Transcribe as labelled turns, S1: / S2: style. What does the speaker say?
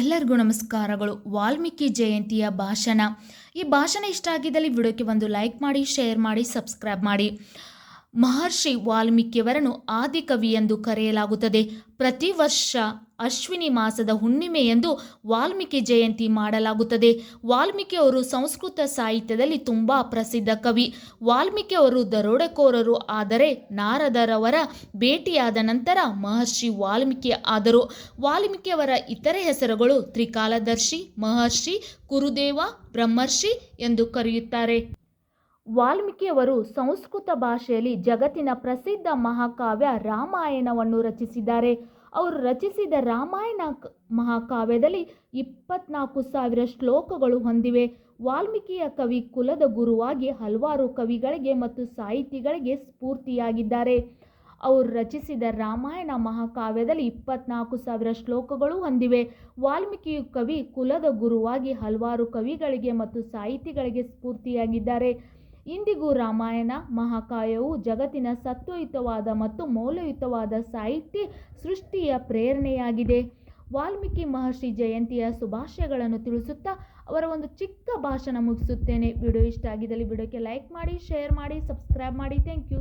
S1: ಎಲ್ಲರಿಗೂ ನಮಸ್ಕಾರಗಳು. ವಾಲ್ಮೀಕಿ ಜಯಂತಿಯ ಭಾಷಣ. ಈ ಭಾಷಣ ಇಷ್ಟ ಆಗಿದ್ದಲ್ಲಿ ವಿಡಿಯೋಕ್ಕೆ ಒಂದು ಲೈಕ್ ಮಾಡಿ, ಶೇರ್ ಮಾಡಿ, ಸಬ್ಸ್ಕ್ರೈಬ್ ಮಾಡಿ. ಮಹರ್ಷಿ ವಾಲ್ಮೀಕಿಯವರನ್ನು ಆದಿಕವಿ ಎಂದು ಕರೆಯಲಾಗುತ್ತದೆ. ಪ್ರತಿ ವರ್ಷ ಅಶ್ವಿನಿ ಮಾಸದ ಹುಣ್ಣಿಮೆಯಂದು ವಾಲ್ಮೀಕಿ ಜಯಂತಿ ಮಾಡಲಾಗುತ್ತದೆ. ವಾಲ್ಮೀಕಿ ಅವರು ಸಂಸ್ಕೃತ ಸಾಹಿತ್ಯದಲ್ಲಿ ತುಂಬ ಪ್ರಸಿದ್ಧ ಕವಿ. ವಾಲ್ಮೀಕಿ ಅವರು ದರೋಡೆಕೋರರು ಆದರೆ ನಾರದರವರ ಭೇಟಿಯಾದ ನಂತರ ಮಹರ್ಷಿ ವಾಲ್ಮೀಕಿ ಆದರು. ವಾಲ್ಮೀಕಿಯವರ ಇತರೆ ಹೆಸರುಗಳು ತ್ರಿಕಾಲದರ್ಶಿ, ಮಹರ್ಷಿ, ಕುರುದೇವ, ಬ್ರಹ್ಮರ್ಷಿ ಎಂದು ಕರೆಯುತ್ತಾರೆ. ವಾಲ್ಮೀಕಿಯವರು ಸಂಸ್ಕೃತ ಭಾಷೆಯಲ್ಲಿ ಜಗತ್ತಿನ ಪ್ರಸಿದ್ಧ ಮಹಾಕಾವ್ಯ ರಾಮಾಯಣವನ್ನು ರಚಿಸಿದ್ದಾರೆ. ಅವರು ರಚಿಸಿದ ರಾಮಾಯಣ ಮಹಾಕಾವ್ಯದಲ್ಲಿ ಇಪ್ಪತ್ನಾಲ್ಕು ಸಾವಿರ ಶ್ಲೋಕಗಳು ಹೊಂದಿವೆ. ವಾಲ್ಮೀಕಿಯ ಕವಿ ಕುಲದ ಗುರುವಾಗಿ ಹಲವಾರು ಕವಿಗಳಿಗೆ ಮತ್ತು ಸಾಹಿತಿಗಳಿಗೆ ಸ್ಫೂರ್ತಿಯಾಗಿದ್ದಾರೆ. ಅವರು ರಚಿಸಿದ ರಾಮಾಯಣ ಮಹಾಕಾವ್ಯದಲ್ಲಿ ಇಪ್ಪತ್ನಾಲ್ಕು ಸಾವಿರ ಶ್ಲೋಕಗಳು ಹೊಂದಿವೆ. ವಾಲ್ಮೀಕಿಯು ಕವಿ ಕುಲದ ಗುರುವಾಗಿ ಹಲವಾರು ಕವಿಗಳಿಗೆ ಮತ್ತು ಸಾಹಿತಿಗಳಿಗೆ ಸ್ಫೂರ್ತಿಯಾಗಿದ್ದಾರೆ. ಇಂದಿಗೂ ರಾಮಾಯಣ ಮಹಾಕಾವ್ಯವು ಜಗತ್ತಿನ ಸತ್ವಯುತವಾದ ಮತ್ತು ಮೌಲ್ಯಯುತವಾದ ಸಾಹಿತ್ಯ ಸೃಷ್ಟಿಯ ಪ್ರೇರಣೆಯಾಗಿದೆ. ವಾಲ್ಮೀಕಿ ಮಹರ್ಷಿ ಜಯಂತಿಯ ಶುಭಾಶಯಗಳನ್ನು ತಿಳಿಸುತ್ತಾ ಅವರ ಒಂದು ಚಿಕ್ಕ ಭಾಷಣ ಮುಗಿಸುತ್ತೇನೆ. ವಿಡಿಯೋ ಇಷ್ಟ ಆಗಿದ್ದಲ್ಲಿ ವಿಡಿಯೋಕ್ಕೆ ಲೈಕ್ ಮಾಡಿ, ಶೇರ್ ಮಾಡಿ, ಸಬ್ಸ್ಕ್ರೈಬ್ ಮಾಡಿ. Thank you.